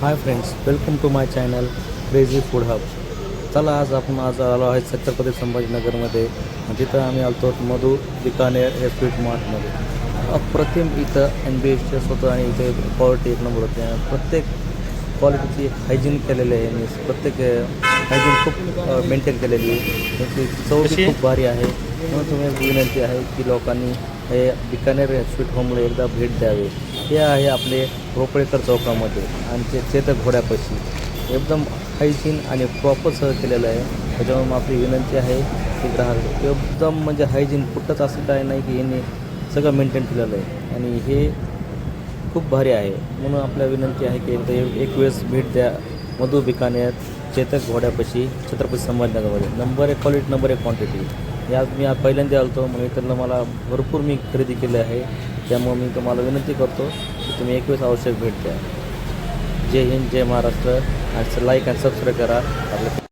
Hi friends welcome to my channel Crazy Food Hub. चला आज आपण आज आलो आहे छत्रपती संभाजीनगरमध्ये. तिथं आम्ही आलतो मधु बिकानेर हे स्वीट मार्टमध्ये. अप्रतिम इथं एन बी एसचे स्वतः आणि इथे क्वालिटी एक नंबर होते. प्रत्येक क्वालिटीची हायजीन केलेली आहे. आणि प्रत्येक हायजीन खूप मेंटेन केलेली आहे. त्याची चव खूप भारी आहे. म्हणून तुम्ही विनंती आहे की लोकांनी हे बिकानेर स्वीट होमला एकदा भेट द्यावे. हे आहे आपले रोपळेकर चौकामध्ये आणि ते चेतक घोड्यापाशी. एकदम हायजीन आणि प्रॉपर सह केलेलं आहे. त्याच्यामुळे आपली विनंती आहे की ग्राहक एकदम म्हणजे हायजीन कुठंच असं काय नाही की यांनी सगळं मेंटेन केलेलं आहे. आणि हे खूप भारी आहे. म्हणून आपल्या विनंती आहे की एकदा एक- एक वेळेस भेट द्या. मधु बिकानेर चेतक घोड्यापाशी छत्रपती संभाजीनगरमध्ये. नंबर एक क्वालिटी नंबर एक क्वांटिटी या मी आज पहिल्यांदा आलतो मग इकडनं मला भरपूर मी खरेदी केली आहे. त्यामुळे मी तुम्हाला विनंती करतो की तुम्ही एक वेळेस आवश्यक भेट द्या. जय हिंद जय महाराष्ट्र. आणि लाईक आणि सबस्क्राईब करा. आपल्या